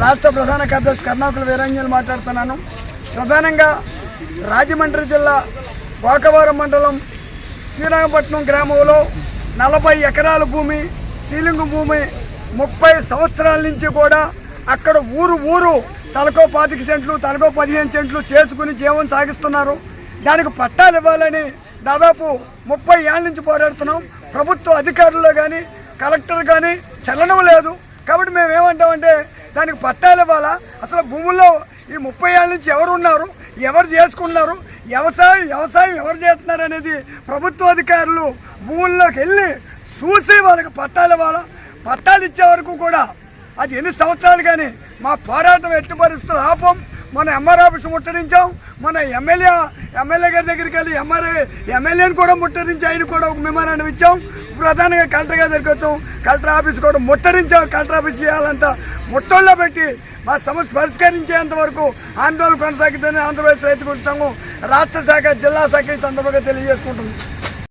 రాష్ట్ర ప్రధాన కార్యదర్శి కర్ణాకుల వీరంజన్ మాట్లాడుతున్నాను. ప్రధానంగా రాజమండ్రి జిల్లా గోకవరం మండలం శ్రీరంగపట్నం గ్రామంలో నలభై ఎకరాల భూమి సీలింగ్ భూమి ముప్పై సంవత్సరాల నుంచి కూడా అక్కడ ఊరు ఊరు తలకో పాతిక సెంట్లు తలకో పదిహేను సెంట్లు చేసుకుని జీవనం సాగిస్తున్నారు. దానికి పట్టాలు ఇవ్వాలని దాదాపు ముప్పై ఏళ్ళ నుంచి పోరాడుతున్నాం. ప్రభుత్వ అధికారుల్లో కానీ కలెక్టర్ కానీ చలనం లేదు. కాబట్టి మేము ఏమంటామంటే దానికి పట్టాలు ఇవ్వాలా? అసలు భూముల్లో ఈ ముప్పై ఏళ్ళ నుంచి ఎవరు ఉన్నారు? ఎవరు చేసుకున్నారు వ్యవసాయం వ్యవసాయం ఎవరు చేస్తున్నారు అనేది ప్రభుత్వ అధికారులు భూముల్లోకి వెళ్ళి చూసి వాళ్ళకి పట్టాలు ఇవ్వాలా? పట్టాలు ఇచ్చే వరకు కూడా అది ఎన్ని సంవత్సరాలు కానీ మా పోరాటం ఎట్టి పరిస్థితులు ఆపం. మన ఎంఆర్ ఆఫీస్ ముట్టడించాం. మన ఎమ్మెల్యే ఎమ్మెల్యే గారి దగ్గరికి వెళ్ళి ఎంఆర్ఏ ఎమ్మెల్యేని కూడా ముట్టడించి ఆయన కూడా ఒక మెమోరాండం ఇచ్చాం. ప్రధానంగా కలెక్టర్ గారి దగ్గరికి వచ్చాం. కలెక్టర్ ఆఫీస్ కూడా ముట్టడించాం. కలెక్టర్ ఆఫీస్ చేయాలంతా ముట్టల్లో పెట్టి మా సమస్య పరిష్కరించేంత వరకు ఆందోళన కొనసాగుతుందని ఆంధ్రప్రదేశ్ రైతు సంఘం రాష్ట్ర శాఖ జిల్లా శాఖ ఈ సందర్భంగా తెలియజేసుకుంటుంది.